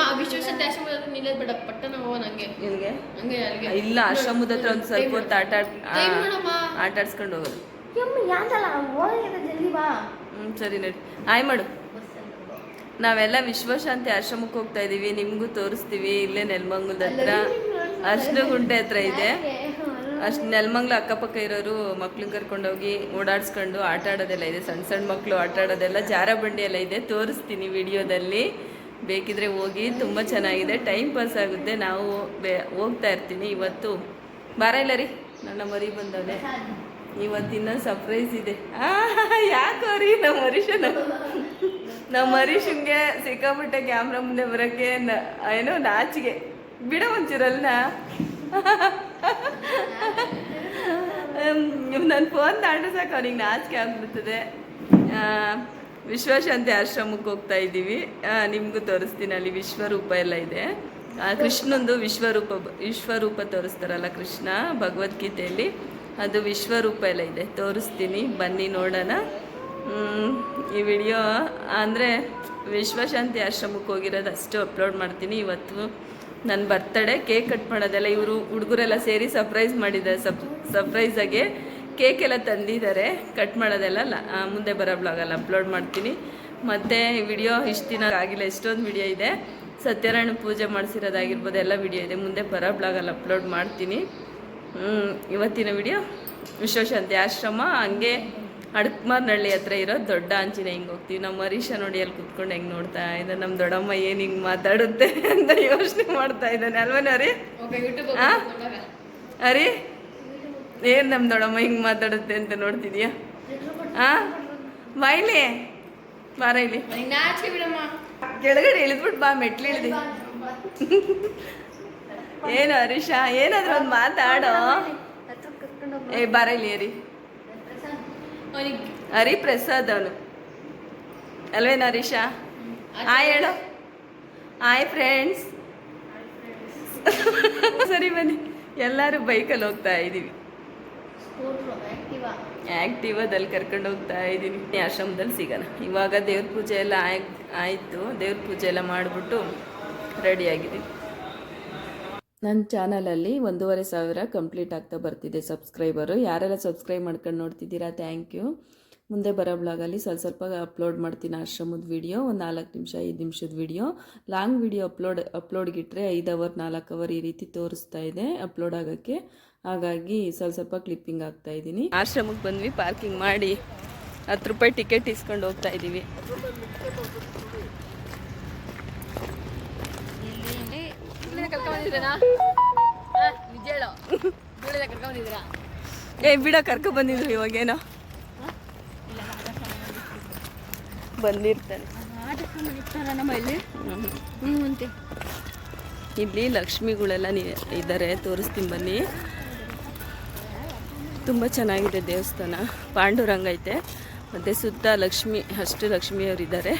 ಅಮ್ಮ ವಿಶ್ವೇಶ್ವರ ಆಶ್ರಮದ ಹತ್ರ ನಿಲ್ಲೋದ್ ಬೇಡ ಪಟ್ಟಣ ಹೋಗೋ ನಂಗೆ. ನಿನಗೆ ಹಂಗೆ ಅಲ್ಲಿಗೆ. ಇಲ್ಲ ಆಶ್ರಮದ ಹತ್ರ ಒಂದು ಸ್ವಲ್ಪ ಹೊತ್ತು ಆಟ ಆಡ್- ಆ, ಆಟ ಆಡ್ಸ್ಕೊಂಡು ಹೋಗೋದು. ಯಮ್ಮ ಯಾಂತಲ್ಲ ಹೋಗಿದ್ರೆ ಜಲ್ದಿ ಬಾ? ಹ್ಞೂ ಸರಿ ನಡಿ. ಹಾಯ್ ಮಾಡು. ನಾವೆಲ್ಲ ವಿಶ್ವಶಾಂತಿ ಆಶ್ರಮಕ್ಕೆ ಹೋಗ್ತಾ ಇದೀವಿ ನಿಮಗೂ ತೋರಿಸ್ತೀವಿ ಇಲ್ಲೇ ನೆಲಮಂಗಲದ ಹತ್ರ. ಅಷ್ಟು ಗುಂಟೆ ಹತ್ರ ಇದೆ. ಅಷ್ಟು ನೆಲಮಂಗ್ಲ ಅಕ್ಕಪಕ್ಕ ಇರೋರು ಮಕ್ಳನ್ನ ಕರ್ಕೊಂಡೋಗಿ ಓಡಾಡ್ಸ್ಕೊಂಡು ಆಟ ಆಡೋದೆಲ್ಲ ಇದೆ. ಸಣ್ಣ ಸಣ್ಣ ಮಕ್ಕಳು ಆಟ ಆಡೋದೆಲ್ಲ ಜಾರ ಬಂಡಿ ಎಲ್ಲ ಇದೆ. ತೋರಿಸ್ತೀನಿ ವಿಡಿಯೋದಲ್ಲಿ. ಬೇಕಿದ್ರೆ ಹೋಗಿ, ತುಂಬ ಚೆನ್ನಾಗಿದೆ ಟೈಮ್ ಪಾಸ್ ಆಗುತ್ತೆ, ನಾವು ಹೋಗ್ತಾ ಇರ್ತೀನಿ ಇವತ್ತು. ಬಾರ ಇಲ್ಲ ರೀ? ನನ್ನ ಮರಿ ಬಂದವನೆ. ಇವತ್ತಿನ ಸರ್ಪ್ರೈಸ್ ಇದೆ. ಯಾಕೋ ರೀ ನಮ್ಮ ಹರೀಶನ ನಮ್ಮ ಹರೀಶನ್ಗೆ ಸಿಕ್ಕಾಪಟ್ಟೆ ಕ್ಯಾಮ್ರಾ ಮುಂದೆ ಬರೋಕ್ಕೆ ಏನೋ ನಾಚಿಗೆ ಬಿಡ ಒಂಚೂರಲ್ಲ ನನ್ನ ಫೋನ್ ತಾಂಡ್ರೆ ಸಾಕು, ಅವ್ನಿಗೆ ನಾಚಿಕೆ ಆಗ್ಬಿಡ್ತದೆ. ವಿಶ್ವಶಾಂತಿ ಆಶ್ರಮಕ್ಕೆ ಹೋಗ್ತಾ ಇದ್ದೀವಿ. ನಿಮಗೂ ತೋರಿಸ್ತೀನಿ, ಅಲ್ಲಿ ವಿಶ್ವರೂಪ ಎಲ್ಲ ಇದೆ. ಕೃಷ್ಣಂದು ವಿಶ್ವರೂಪ ವಿಶ್ವರೂಪ ತೋರಿಸ್ತಾರಲ್ಲ ಕೃಷ್ಣ ಭಗವದ್ಗೀತೆಯಲ್ಲಿ. ಅದು ವಿಶ್ವರೂಪ ಎಲ್ಲ ಇದೆ. ತೋರಿಸ್ತೀನಿ, ಬನ್ನಿ ನೋಡೋಣ. ಈ ವಿಡಿಯೋ, ಅಂದರೆ ವಿಶ್ವಶಾಂತಿ ಆಶ್ರಮಕ್ಕೆ ಹೋಗಿರೋದು ಅಷ್ಟು ಅಪ್ಲೋಡ್ ಮಾಡ್ತೀನಿ. ಇವತ್ತು ನನ್ನ ಬರ್ತಡೆ ಕೇಕ್ ಕಟ್ ಮಾಡೋದೆಲ್ಲ ಇವರು ಹುಡುಗರೆಲ್ಲ ಸೇರಿ ಸರ್ಪ್ರೈಸ್ ಮಾಡಿದ್ದಾರೆ. ಸಪ್ ಸರ್ಪ್ರೈಸಾಗೆ ಕೇಕ್ ಎಲ್ಲ ತಂದಿದ್ದಾರೆ. ಕಟ್ ಮಾಡೋದೆಲ್ಲ ಮುಂದೆ ಬರೋ ಬ್ಲಾಗಲ್ಲಿ ಅಪ್ಲೋಡ್ ಮಾಡ್ತೀನಿ. ಮತ್ತು ವಿಡಿಯೋ ಇಷ್ಟು ದಿನ ಆಗಿಲ್ಲ ಎಷ್ಟೊಂದು ವಿಡಿಯೋ ಇದೆ. ಸತ್ಯನಾರಾಯಣ ಪೂಜೆ ಮಾಡಿಸಿರೋದಾಗಿರ್ಬೋದು ಎಲ್ಲ ವಿಡಿಯೋ ಇದೆ. ಮುಂದೆ ಬರೋ ಬ್ಲಾಗಲ್ಲಿ ಅಪ್ಲೋಡ್ ಮಾಡ್ತೀನಿ. ಇವತ್ತಿನ ವಿಡಿಯೋ ವಿಶ್ವಶಾಂತಿ ಆಶ್ರಮ. ಹಂಗೆ ಅಡಕ್ಮಾರ್ನಹಳ್ಳಿ ಹತ್ರ ಇರೋ ದೊಡ್ಡ ಆಂಜನೇಯ ಹಿಂಗೆ ಹೋಗ್ತೀವಿ. ನಮ್ಮ ಹರೀಶ ನೋಡಿ ಅಲ್ಲಿ ಕುತ್ಕೊಂಡು ಹೆಂಗೆ ನೋಡ್ತಾ ಇದೆ ನಮ್ಮ ದೊಡ್ಡಮ್ಮ ಏನು ಹಿಂಗೆ ಮಾತಾಡುತ್ತೆ ಅಂತ ಯೋಚನೆ ಮಾಡ್ತಾ ಇದ್ದಾನೆ. ಅಲ್ವನ ರೀ? ಹಾಂ? ಅರಿ ಏನು ನಮ್ಮ ದೊಡ್ಡಮ್ಮ ಹಿಂಗೆ ಮಾತಾಡುತ್ತೆ ಅಂತ ನೋಡ್ತಿದ್ಯಾ? ಬಾಯ್ಲಿ ಬಾರ ಇಲ್ಲಿ. ಕೆಳಗಡೆ ಇಳಿದ್ಬಿಟ್ಟು ಬಾ, ಮೆಟ್ಲಿ ಇಳಿದಿ. ಏನು ಹರೀಶ? ಏನಾದ್ರು ಒಂದು ಮಾತಾಡೋ? ಏ, ಬಾರ ಇಲ್ಲಿ ಅರಿ ಹರಿ ಪ್ರಸಾದ್ ಅವನು. ಅಲ್ವೇನು ಹರೀಶ? ಹಾಯ್ ಹೇಳು. ಹಾಯ್ ಫ್ರೆಂಡ್ಸ್ ಸರಿ ಬನ್ನಿ. ಎಲ್ಲರೂ ಬೈಕಲ್ಲಿ ಹೋಗ್ತಾ ಇದ್ದೀವಿ ಆ್ಯಕ್ಟಿವಾದಲ್ಲಿ ಕರ್ಕೊಂಡು ಹೋಗ್ತಾ ಇದ್ದೀನಿ. ಆಶ್ರಮದಲ್ಲಿ ಸಿಗೋಣ. ಇವಾಗ ದೇವ್ರ ಪೂಜೆ ಎಲ್ಲ ಆಯ್, ಆಯಿತು. ದೇವ್ರ ಪೂಜೆ ಎಲ್ಲ ಮಾಡಿಬಿಟ್ಟು ರೆಡಿಯಾಗಿದ್ದೀವಿ ನನ್ನ ಚಾನಲಲ್ಲಿ ಒಂದೂವರೆ ಸಾವಿರ ಕಂಪ್ಲೀಟ್ ಆಗ್ತಾ ಬರ್ತಿದೆ ಸಬ್ಸ್ಕ್ರೈಬರು. ಯಾರೆಲ್ಲ ಸಬ್ಸ್ಕ್ರೈಬ್ ಮಾಡ್ಕೊಂಡು ನೋಡ್ತಿದ್ದೀರಾ ಥ್ಯಾಂಕ್ ಯು ಮುಂದೆ ಬರೋ ಬ್ಲಾಗಲ್ಲಿ ಸ್ವಲ್ಪ ಸ್ವಲ್ಪ ಅಪ್ಲೋಡ್ ಮಾಡ್ತೀನಿ ಆಶ್ರಮದ ವಿಡಿಯೋ ಒಂದು ನಾಲ್ಕು ನಿಮಿಷ ಐದು ನಿಮಿಷದ ವಿಡಿಯೋ. ಲಾಂಗ್ ವಿಡಿಯೋ ಅಪ್ಲೋಡ್ ಅಪ್ಲೋಡ್ಗಿಟ್ರೆ ಐದು ಅವರ್ ನಾಲ್ಕು ಅವರ್ ಈ ರೀತಿ ತೋರಿಸ್ತಾ ಇದೆ ಅಪ್ಲೋಡ್ ಆಗೋಕ್ಕೆ. ಹಾಗಾಗಿ ಸ್ವಲ್ಪ ಸ್ವಲ್ಪ ಕ್ಲಿಪ್ಪಿಂಗ್ ಆಗ್ತಾ ಇದ್ದೀನಿ. ಆಶ್ರಮಕ್ಕೆ ಬಂದ್ವಿ ಪಾರ್ಕಿಂಗ್ ಮಾಡಿ ಹತ್ತು ರೂಪಾಯಿ ಟಿಕೆಟ್ ಇಸ್ಕೊಂಡು ಹೋಗ್ತಾ ಇದ್ದೀವಿ. ಏ ಬಿಡ ಕರ್ಕೊ ಬಂದಿದ್ರು ಇವಾಗೇನೋ. ಬಂದಿರ್ತಾನೆ ನಮ್ಮ ಇಲ್ಲಿ? ಲಕ್ಷ್ಮಿಗಳೆಲ್ಲ ಇದ್ದಾರೆ ತೋರಿಸ್ತೀನಿ ಬನ್ನಿ. ತುಂಬ ಚೆನ್ನಾಗಿದೆ ದೇವಸ್ಥಾನ ಪಾಂಡುರಂಗ ಐತೆ. ಮತ್ತು ಸುತ್ತ ಲಕ್ಷ್ಮಿ ಅಷ್ಟು ಲಕ್ಷ್ಮಿಯವರು ಇದ್ದಾರೆ